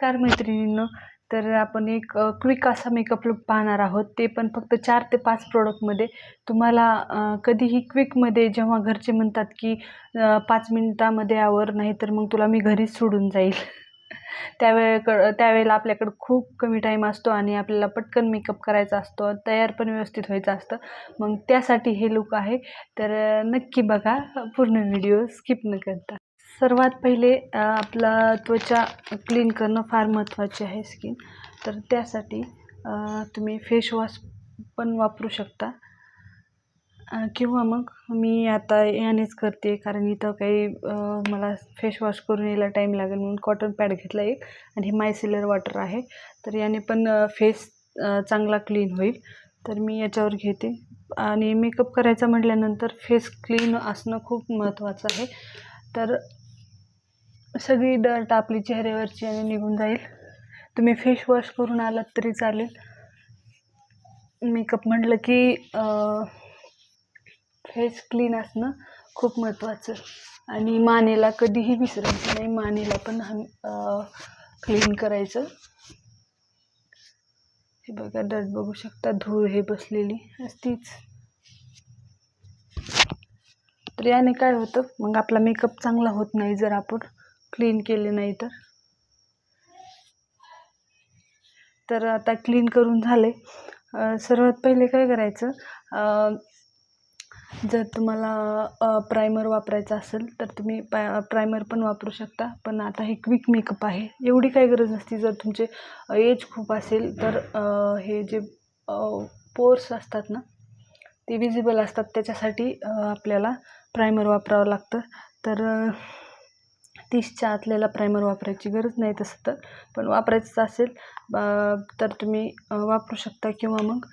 चार मैत्रिणींनो. तर आपण एक क्विक असा मेकअप लुक पाहणार आहोत. ते पण फक्त चार ते पाच प्रोडक्टमध्ये तुम्हाला कधीही क्विकमध्ये जेव्हा घरचे म्हणतात की पाच मिनिटामध्ये आवर नाही तर मग तुला मी घरीच सोडून जाईल. त्यावेळेक त्यावेळेला आपल्याकडं खूप कमी टाईम असतो आणि आपल्याला पटकन मेकअप करायचा असतो तयार पण व्यवस्थित व्हायचं असतं. मग त्यासाठी हे लुक आहे. तर नक्की बघा. पूर्ण व्हिडिओ स्किप न करता. सर्वात पहिले आपला त्वचा क्लीन करणं फार महत्त्वाचे आहे स्किन. तर त्यासाठी तुम्ही फेशवॉश पण वापरू शकता. किंवा मग मी आता यानेच करते कारण इथं काही मला फेशवॉश करून यायला टाईम लागेल म्हणून कॉटन पॅड घेतला एक आणि हे मायसिलर वॉटर आहे. तर याने पण फेस चांगला क्लीन होईल. तर मी याच्यावर घेते. आणि मेकअप करायचा म्हटल्यानंतर फेस क्लीन असणं खूप महत्त्वाचं आहे. तर सगळी डर्ट आपली चेहऱ्यावरची आणि निघून जाईल. तुम्ही फेश वॉश करून आलात तरी चालेल. मेकअप म्हटलं की फेस क्लीन असणं खूप महत्त्वाचं आणि मानेला कधीही विसरायचं नाही मानेला पण हम क्लीन करायचं. हे बघा डर्ट बघू शकता धूळ हे बसलेली असतीच. तर याने काय होतं मग आपला मेकअप चांगला होत नाही जर आपण क्लीन केले नाही तर. तर आता क्लीन करून झाले. सर्वात पहिले काय करायचं? जर तुम्हाला प्रायमर वापरायचं असेल तर तुम्ही पा प्रायमर पण वापरू शकता. पण आता हे क्विक मेकअप आहे. एवढी काही गरज नसती. जर तुमचे एज खूप असेल तर हे जे पोर्स असतात ना ते विजिबल असतात. त्याच्यासाठी आपल्याला प्रायमर वापरावं लागतं. तर तीसच्या आतल्याला प्रायमर वापरायची गरज नाही तसं तर. पण वापरायचं असेल तर तुम्ही वापरू शकता किंवा मग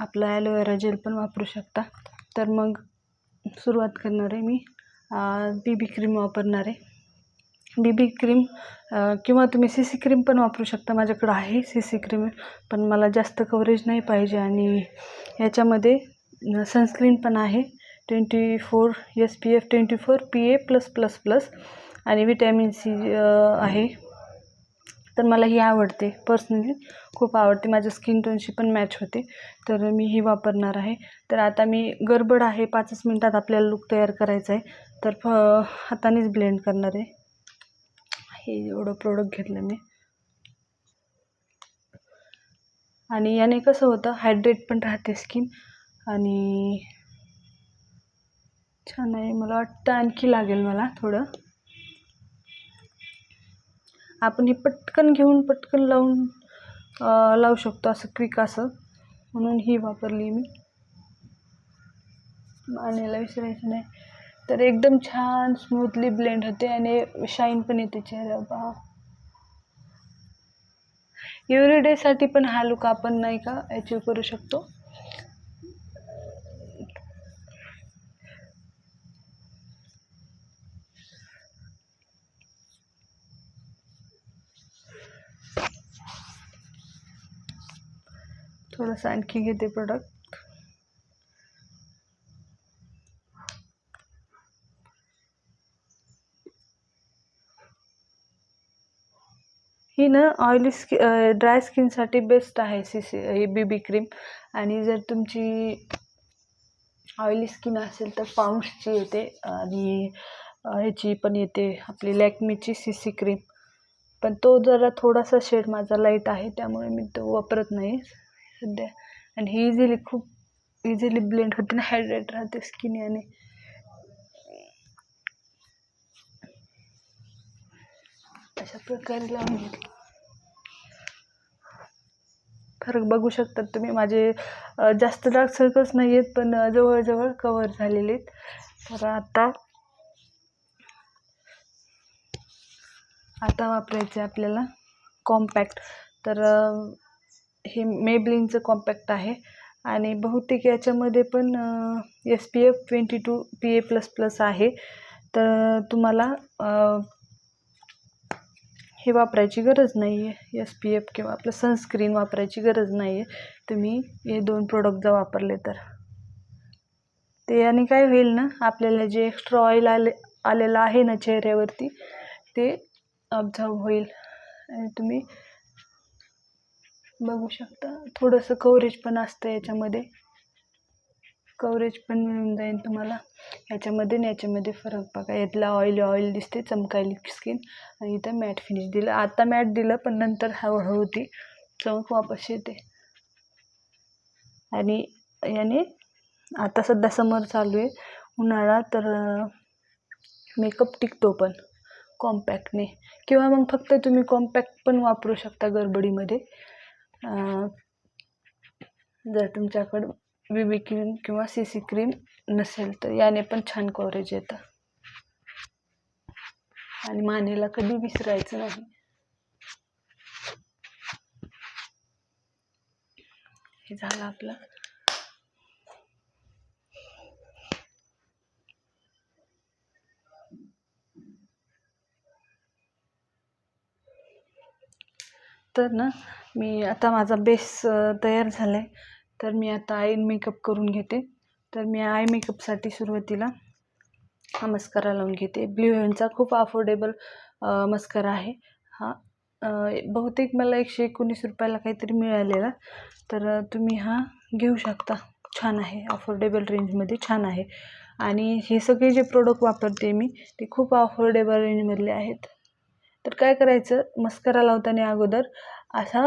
आपला ॲलोवेरा जेल पण वापरू शकता. तर मग सुरुवात करणार आहे मी. बी बी क्रीम वापरणार आहे. बी बी क्रीम किंवा तुम्ही सी सी क्रीम पण वापरू शकता. माझ्याकडं आहे सी सी क्रीम पण मला जास्त कव्हरेज नाही पाहिजे आणि याच्यामध्ये सनस्क्रीन पण आहे. Twenty four S P F twenty four P A plus plus plus आणि विटॅमिन सी आहे. तर मला ही आवडते. पर्सनली खूप आवडते. माझ्या स्किन टोनशी पण मॅच होते. तर मी ही वापरणार आहे. तर आता मी गडबड आहे. पाचच मिनटात आपल्याला लुक तयार करायचा आहे. तर फ हातानेच ब्लेंड करणार आहे. हे एवढं प्रोडक्ट घेतलं मी. आणि याने कसं होतं? हायड्रेट पण राहते स्किन आणि छान आहे. मला वाटतं आणखी लागेल मला थोडं. आपण हे पटकन घेऊन पटकन लावून लावू शकतो असं क्विक असं. म्हणून ही वापरली मी. मानेला विसरायचं नाही. तर एकदम छान स्मूथली ब्लेंड होते आणि शाईन पण येते चेहऱ्यावर पहा. एव्हरीडेसाठी पण हा लुक आपण नाही का अचीव करू शकतो. थोडंसं आणखी घेते प्रोडक्ट ही ना ऑइली स्कि ड्राय स्किनसाठी बेस्ट आहे सी सी ही बी बी क्रीम आणि जर तुमची ऑइली स्किन असेल तर पाऊंड्सची येते. आणि ह्याची पण येते आपली लॅक्मीची सी सी क्रीम पण तो जरा थोडासा शेड माझा लाइट आहे त्यामुळे मी तो वापरत नाही. सध्या. आणि ही इझिली खूप इझिली ब्लेंड होते ना हायड्रेट राहते स्किन याने. अशा प्रकारे लावून घेतली फरक बघू शकतात तुम्ही. माझे जास्त डार्क सर्कल्स नाही आहेत पण जवळजवळ कवर झालेले आहेत. तर आता आता वापरायचे आहे आपल्याला कॉम्पॅक्ट तर हे मेबलिनचं कॉम्पॅक्ट आहे. आणि बहुतेक याच्यामध्ये पण S P F twenty two P A plus plus आहे. तर तुम्हाला हे वापरायची गरज नाही आहे एस पी एफ किंवा आपलं सनस्क्रीन वापरायची गरज नाही आहे तुम्ही हे दोन प्रोडक्ट जर वापरले तर. ते याने काय होईल ना आपल्याला जे एक्स्ट्रा ऑइल आले आलेलं आहे ना चेहऱ्यावरती ते ऑब्झर्व होईल. आणि तुम्ही बघू शकता. थोडंसं कवरेज पण असतं याच्यामध्ये. कवरेज पण मिळून जाईल तुम्हाला. याच्यामध्ये आणि याच्यामध्ये फरक बघा. यातला ऑइल ऑइल दिसते चमकायली स्किन आणि इथं मॅट फिनिश दिलं. आता मॅट दिलं पण नंतर हळूहळू ती चमक वापस येते. आणि याने आता सध्या समर चालू आहे उन्हाळा तर मेकअप टिकतो पण कॉम्पॅक्टने किंवा मग फक्त तुम्ही कॉम्पॅक्ट पण वापरू शकता गडबडीमध्ये. जर तुमच्याकडं बी बी क्रीम किंवा सी सी क्रीम नसेल तर याने पण छान कव्हरेज येतं. आणि मानेला कधी विसरायचं नाही. हे झालं आपलं. तर ना मी आता माझा बेस तयार झाला आहे तर मी आता आय मेकअप करून घेते. तर मी आय मेकअपसाठी सुरुवातीला हा मस्करा लावून घेते. ब्ल्यू हेवनचा खूप अफोर्डेबल मस्करा आहे. हा बहुतेक मला एकशे एकोणीस रुपयाला काहीतरी मिळालेला. तर तुम्ही हा घेऊ शकता. छान आहे. अफोर्डेबल रेंजमध्ये छान आहे. आणि हे सगळे जे प्रोडक्ट वापरते मी ते खूप अफोर्डेबल रेंजमधले आहेत. तर काय करायचं? मस्करा लावताना अगोदर असा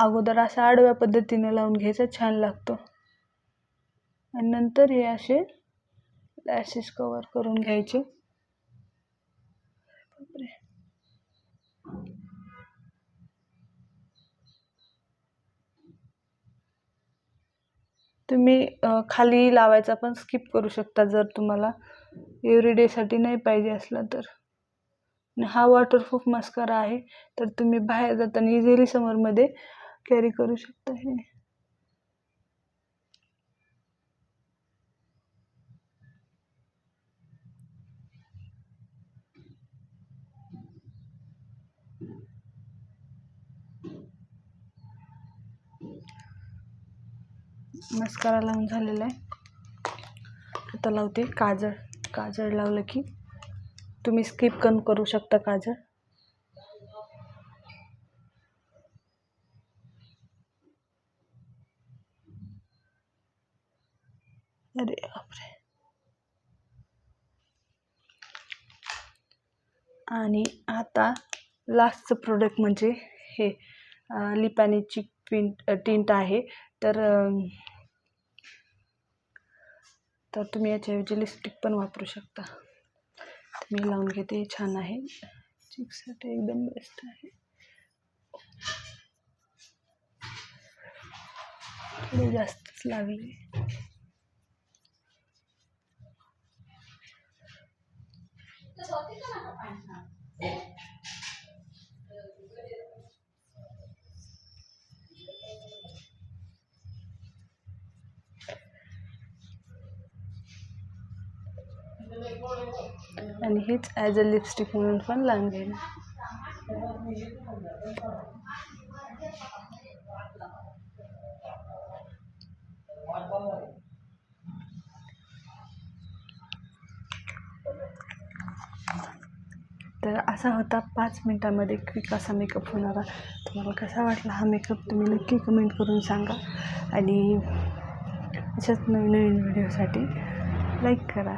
अगोदर असा आडव्या पद्धतीने लावून घ्यायचा छान लागतो. आणि नंतर हे असे लॅशेस कवर करून घ्यायचे. तुम्ही खाली लावायचा पण स्किप करू शकता जर तुम्हाला एव्हरीडेसाठी नाही पाहिजे असला तर. हा वॉटरप्रूफ मस्करा आहे तर तुम्ही बाहेर जाताना इझिली समरमध्ये कॅरी करू शकता हे. मस्कारा लावून झालेला आहे. आता लावते. काजळ. काजळ लावलं की तुम्ही स्किप पण करू शकता काजळ. अरे बापरे. आणि आता लास्टचं प्रोडक्ट म्हणजे हे लिपानीची पिंट टिंट आहे. तर तर तुम्ही याच्याऐवजी लिपस्टिक पण वापरू शकता. मी लावून घेते हे छान आहे. चिकसाठी एकदम बेस्ट आहे. थोडी जास्तच लागली आणि हेच ॲज अ लिपस्टिक म्हणून पण लावून तर असा होता पाच मिनटामध्ये क्विक असा मेकअप होणारा तुम्हाला कसा वाटला हा मेकअप तुम्ही नक्की कमेंट करून सांगा. आणि अशाच नवीन नवीन व्हिडिओसाठी लाईक करा.